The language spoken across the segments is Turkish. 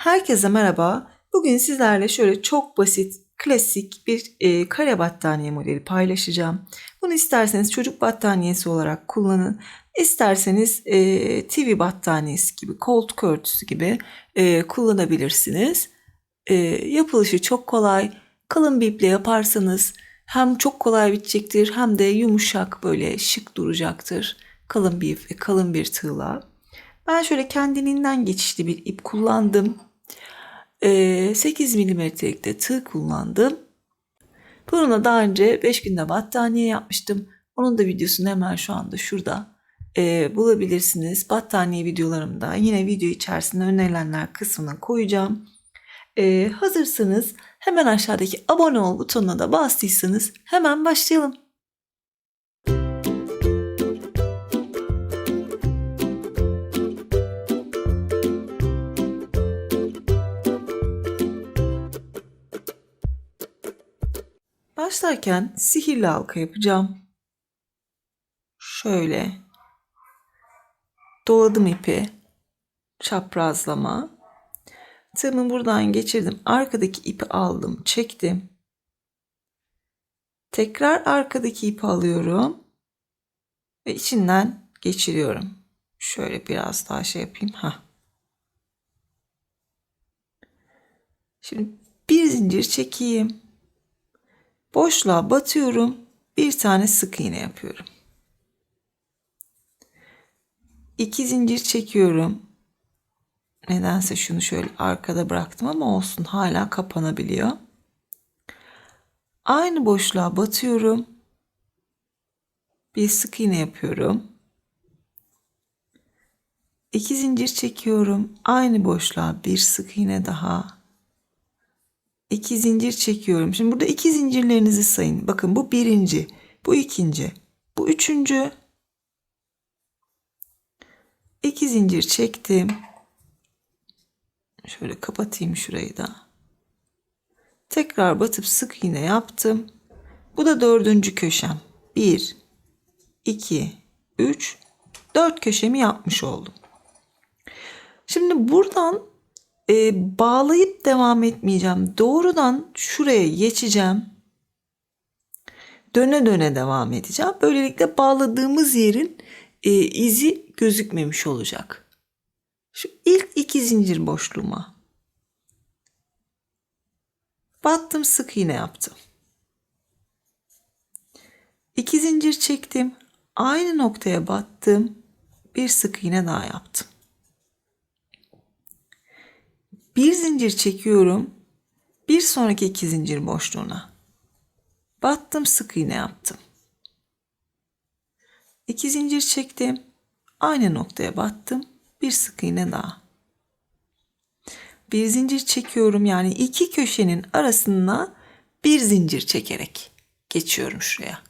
Herkese merhaba. Bugün sizlerle şöyle çok basit, klasik bir e, kare battaniye modeli paylaşacağım. Bunu isterseniz çocuk battaniyesi olarak kullanın. İsterseniz e, TV battaniyesi gibi, koltuk örtüsü gibi e, kullanabilirsiniz. E, yapılışı çok kolay. Kalın bir iple yaparsanız hem çok kolay bitecektir hem de yumuşak böyle şık duracaktır. Kalın bir ip ve kalın bir tığla. Ben şöyle kendiliğinden geçişli bir ip kullandım. Ee, 8 milimetrelik de tığ kullandım. Bununla daha önce 5 günde battaniye yapmıştım. Onun da videosunu hemen şu anda şurada e, bulabilirsiniz. Battaniye videolarımda yine video içerisinde önerilenler kısmına koyacağım. E, hazırsanız hemen aşağıdaki abone ol butonuna da bastıysanız hemen başlayalım. Başlarken sihirli halka yapacağım. Şöyle doladım ipi. Çaprazlama. Tığımı buradan geçirdim. Arkadaki ipi aldım, çektim. Tekrar arkadaki ipi alıyorum ve içinden geçiriyorum. Şöyle biraz daha şey yapayım. Ha. Şimdi bir zincir çekeyim. Boşluğa batıyorum. Bir tane sık iğne yapıyorum. İki zincir çekiyorum. Nedense şunu şöyle arkada bıraktım ama olsun hala kapanabiliyor. Aynı boşluğa batıyorum. Bir sık iğne yapıyorum. İki zincir çekiyorum. Aynı boşluğa bir sık iğne daha. İki zincir çekiyorum. Şimdi burada iki zincirlerinizi sayın. Bakın bu birinci. Bu ikinci. Bu üçüncü. İki zincir çektim. Şöyle kapatayım şurayı da. Tekrar batıp sık iğne yaptım. Bu da dördüncü köşem. Bir, iki, üç, dört köşemi yapmış oldum. Şimdi buradan e, bağlayıp devam etmeyeceğim. Doğrudan şuraya geçeceğim. Döne döne devam edeceğim. Böylelikle bağladığımız yerin e, izi gözükmemiş olacak. Şu ilk iki zincir boşluğuma battım sık iğne yaptım. İki zincir çektim. Aynı noktaya battım. Bir sık iğne daha yaptım. Bir zincir çekiyorum. Bir sonraki iki zincir boşluğuna. Battım sık iğne yaptım. İki zincir çektim. Aynı noktaya battım. Bir sık iğne daha. Bir zincir çekiyorum yani iki köşenin arasına bir zincir çekerek geçiyorum şuraya.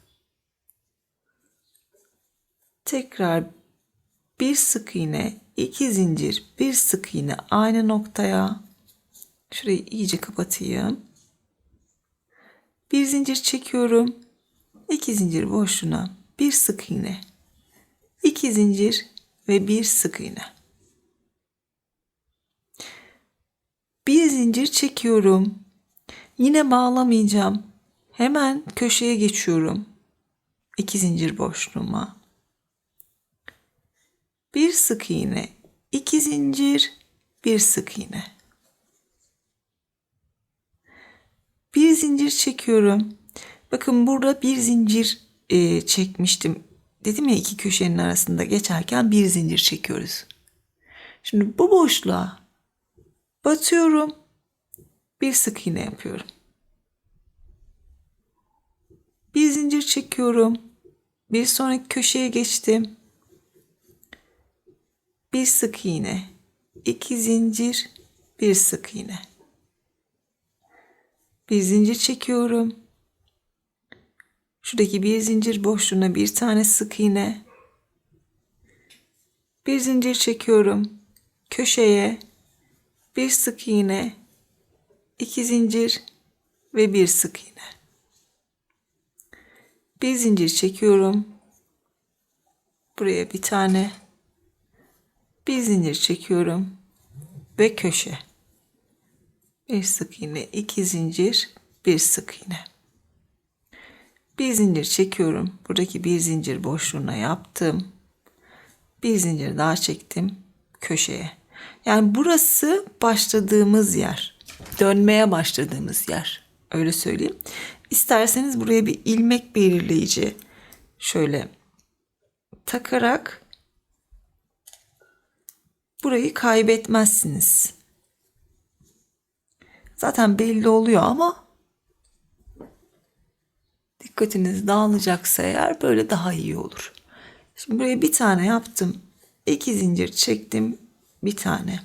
Tekrar bir sık iğne, iki zincir, bir sık iğne aynı noktaya. Şurayı iyice kapatayım. Bir zincir çekiyorum. iki zincir boşluğuna bir sık iğne. iki zincir ve bir sık iğne. Bir zincir çekiyorum. Yine bağlamayacağım. Hemen köşeye geçiyorum. İki zincir boşluğuma. Bir sık iğne, iki zincir, bir sık iğne. Bir zincir çekiyorum. Bakın burada bir zincir e, çekmiştim. Dedim ya iki köşenin arasında geçerken bir zincir çekiyoruz. Şimdi bu boşluğa batıyorum. Bir sık iğne yapıyorum. Bir zincir çekiyorum. Bir sonraki köşeye geçtim. Bir sık iğne. iki zincir. Bir sık iğne. Bir zincir çekiyorum. Şuradaki bir zincir boşluğuna bir tane sık iğne. Bir zincir çekiyorum. Köşeye bir sık iğne, iki zincir ve bir sık iğne. Bir zincir çekiyorum. Buraya bir tane bir zincir çekiyorum ve köşe. bir sık iğne, iki zincir, bir sık iğne. Bir zincir çekiyorum. Buradaki bir zincir boşluğuna yaptım. Bir zincir daha çektim köşeye. Yani burası başladığımız yer. Dönmeye başladığımız yer. Öyle söyleyeyim. İsterseniz buraya bir ilmek belirleyici şöyle takarak burayı kaybetmezsiniz. Zaten belli oluyor ama dikkatiniz dağılacaksa eğer böyle daha iyi olur. Şimdi buraya bir tane yaptım. iki zincir çektim. Bir tane.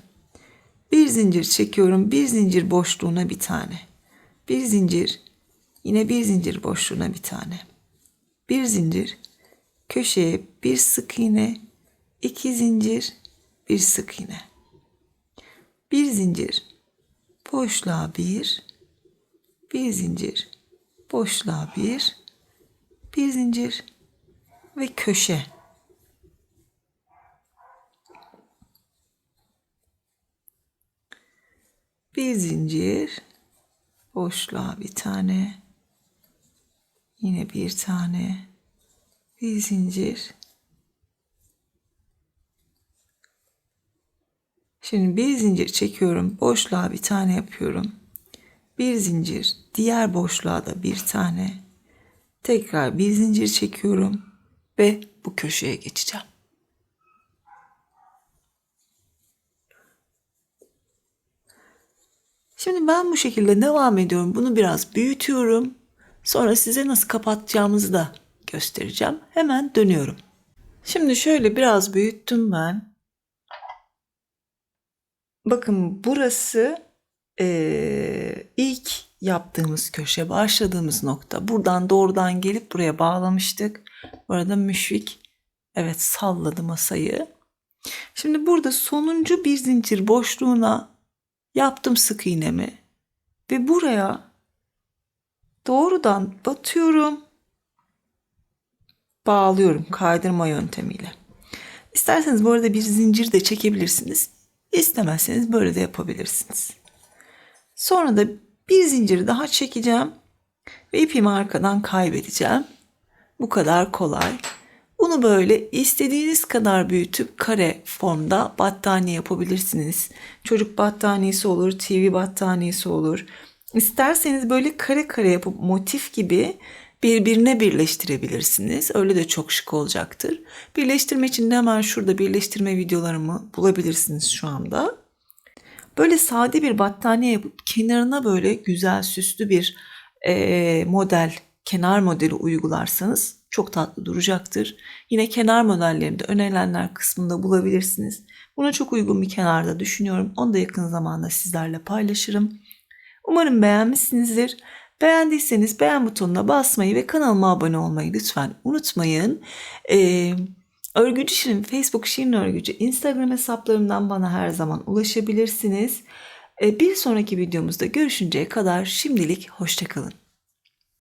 Bir zincir çekiyorum. Bir zincir boşluğuna bir tane. Bir zincir. Yine bir zincir boşluğuna bir tane. Bir zincir. Köşeye bir sık iğne. iki zincir. Bir sık iğne. Bir zincir. Boşluğa bir. Bir zincir. Boşluğa bir. Bir zincir. Ve köşe. Bir zincir, boşluğa bir tane, yine bir tane, bir zincir. Şimdi bir zincir çekiyorum, boşluğa bir tane yapıyorum. Bir zincir, diğer boşluğa da bir tane. Tekrar bir zincir çekiyorum ve bu köşeye geçeceğim. Şimdi ben bu şekilde devam ediyorum. Bunu biraz büyütüyorum. Sonra size nasıl kapatacağımızı da göstereceğim. Hemen dönüyorum. Şimdi şöyle biraz büyüttüm ben. Bakın burası eee, ilk yaptığımız köşe, başladığımız nokta. Buradan doğrudan gelip buraya bağlamıştık. Bu arada müşfik evet salladı masayı. Şimdi burada sonuncu bir zincir boşluğuna yaptım sık iğnemi ve buraya doğrudan batıyorum. Bağlıyorum kaydırma yöntemiyle. İsterseniz bu arada bir zincir de çekebilirsiniz. İstemezseniz böyle de yapabilirsiniz. Sonra da bir zinciri daha çekeceğim ve ipimi arkadan kaybedeceğim. Bu kadar kolay. Bunu böyle istediğiniz kadar büyütüp kare formda battaniye yapabilirsiniz. Çocuk battaniyesi olur, TV battaniyesi olur. İsterseniz böyle kare kare yapıp motif gibi birbirine birleştirebilirsiniz. Öyle de çok şık olacaktır. Birleştirme için de hemen şurada birleştirme videolarımı bulabilirsiniz şu anda. Böyle sade bir battaniye yapıp kenarına böyle güzel süslü bir eee, model, kenar modeli uygularsanız çok tatlı duracaktır. Yine kenar modellerini de önerilenler kısmında bulabilirsiniz. Buna çok uygun bir kenarda düşünüyorum. Onu da yakın zamanda sizlerle paylaşırım. Umarım beğenmişsinizdir. Beğendiyseniz beğen butonuna basmayı ve kanalıma abone olmayı lütfen unutmayın. Ee, Örgücü Şirin, Facebook Şirin Örgücü, Instagram hesaplarımdan bana her zaman ulaşabilirsiniz. Ee, bir sonraki videomuzda görüşünceye kadar şimdilik hoşçakalın.